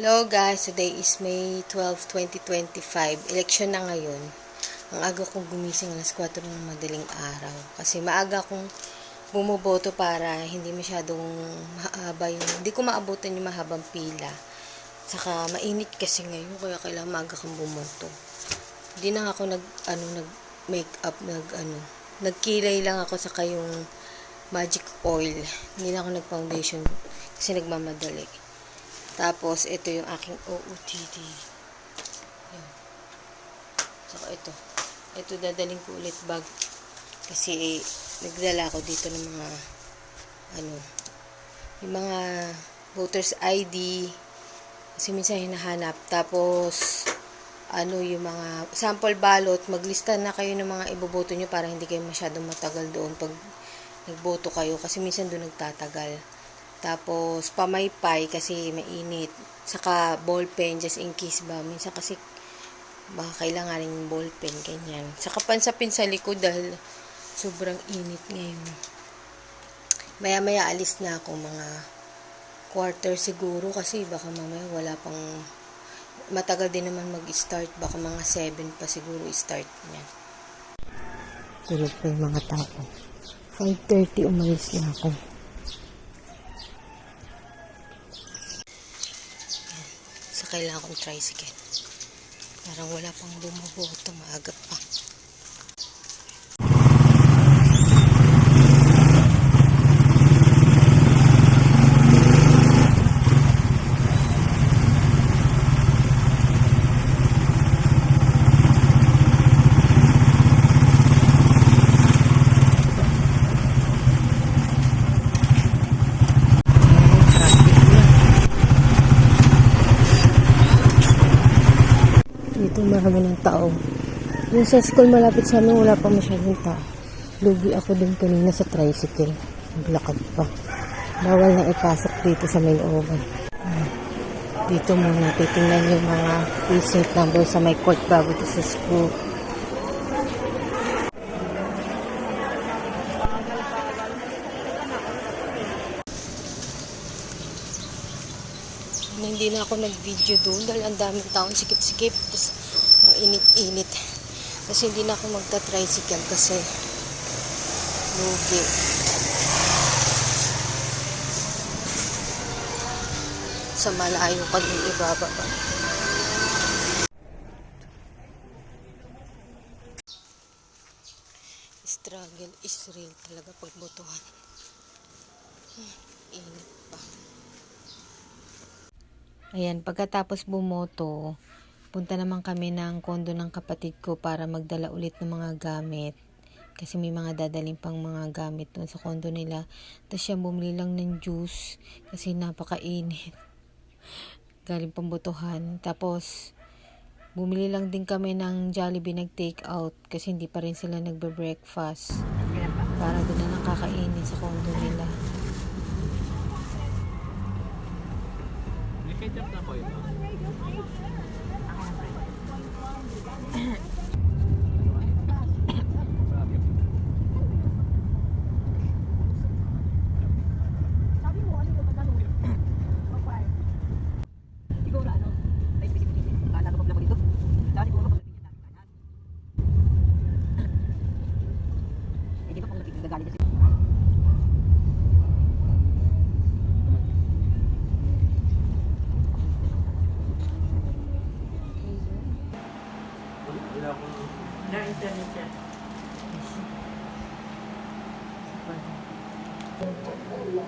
Hello guys, today is May 12, 2025. Election na ngayon. Ang aga kong gumising alas 4 ng madaling araw. Kasi maaga kong bumuboto para hindi masyadong mahaba yung, hindi ko maabutan yung mahabang pila. Saka mainit kasi ngayon, kaya kailangan maaga kang bumoto. Hindi na ako nag, ano, nag make up, nag, ano, nagkilay lang ako sa yung magic oil. Hindi na ako nag foundation kasi nagmamadali. Tapos, ito yung aking OOTD. Yan. Saka ito. Ito dadaling ko ulit bag. Kasi, eh, nagdala ako dito ng mga, ano, yung mga voters ID. Kasi minsan hinahanap. Tapos, ano yung mga sample ballot, maglista na kayo ng mga iboboto nyo para hindi kayo masyadong matagal doon pag nagboto kayo. Kasi minsan doon nagtatagal. Tapos, pamaypay kasi mainit. Saka, ballpen, just in case ba. Minsan kasi, baka kailangan yung ballpen, ganyan. Saka, pansapin sa likod dahil sobrang init ngayon. Maya-maya alis na ako mga quarter siguro kasi baka mamaya wala pang matagal din naman mag-start. Baka mga 7 pa siguro start niyan. Tulog pa yung mga tao. 5.30 umalis na ako. Kailangan kong tricycle. Parang wala pang bumaboto, maaga pa. Traffic na. Dito marami ng tao. Yung sa school malapit sa amin, wala pa masyadong tao. Lugi ako din kanina sa tricycle. Naglakad pa. Bawal na ipasok dito sa looban. Ah, Dito muna titingnan yung mga precinct number sa may court bago sa school. hindi na ako nag-video doon dahil ang daming taong sikip-sikip tapos init-init kasi hindi na ako magta-tricycle kasi lugi. Sa malayo ka din ibababa struggle is real talaga pagbotohan Hmm, init pa. Ayan, pagkatapos bumoto, punta naman kami ng kondo ng kapatid ko para magdala ulit ng mga gamit. Kasi may mga dadaling pang mga gamit doon sa kondo nila. Tapos siya bumili lang ng juice kasi napakainit. Galing pambutuhan. Tapos, bumili lang din kami ng Jollibee nag-take out kasi hindi pa rin sila nagbe-breakfast. Para doon na lang sa kondo nila. May ketchup na po ito. えっ?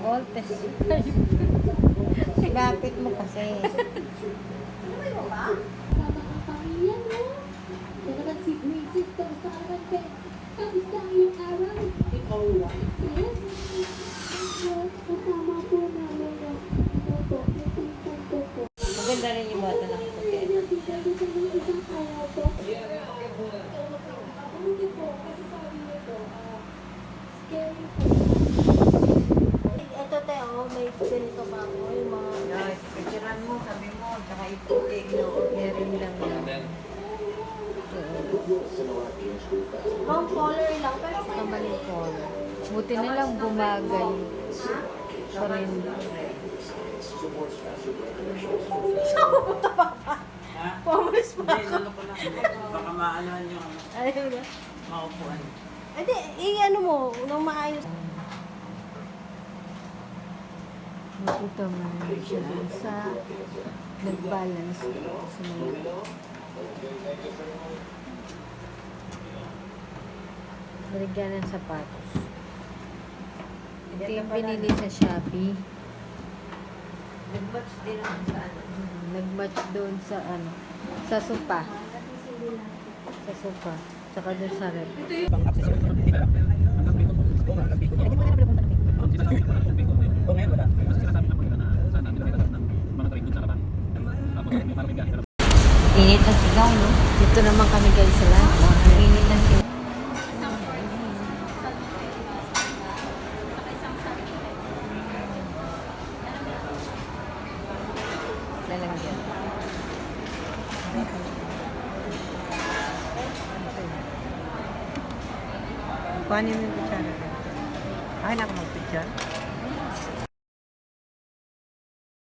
Voltes. Lapit mo kasi. Nakakakahiyan mo. Talagang si Mrs. Kamusta ka naman, Pe? Kamusta ang iyong araw? Ikaw, Yes. Kasama po namin ang photo ng pinsan ko po. Maganda rin yung bata ng puti. Nakita ko sa ng isang araw po. Hindi po, kasi sabi nito, ah, scary po. Ito tayo, may ganito pa ako, yung mga... Ay, picturean mo, sabi mo, tsaka iputi, ino-ordering lang yan. Wrong color lang, pero Naman yung color. Buti na lang bumagay. Pa rin. Ha? Pumalis pa Hindi, ano ko lang. Baka maanohan yung ano, Ayaw na. maupuan. Hindi, i-ano mo, nang maayos. Ito man siya sa nag-balance sa mga Nalagyan ng sapatos. Ito yung binili sa Shopee. Nag-match din ako sa ano. Hmm, Nag-match doon sa ano, sa sopa. Sa sopa. Tsaka doon sa rep. Init ang sigaw, no? Dito naman kami guys sa lahat. Init ang sigaw. Lalagyan. Kuhanin mo yung kutsara. Ay, na ako mag-picture.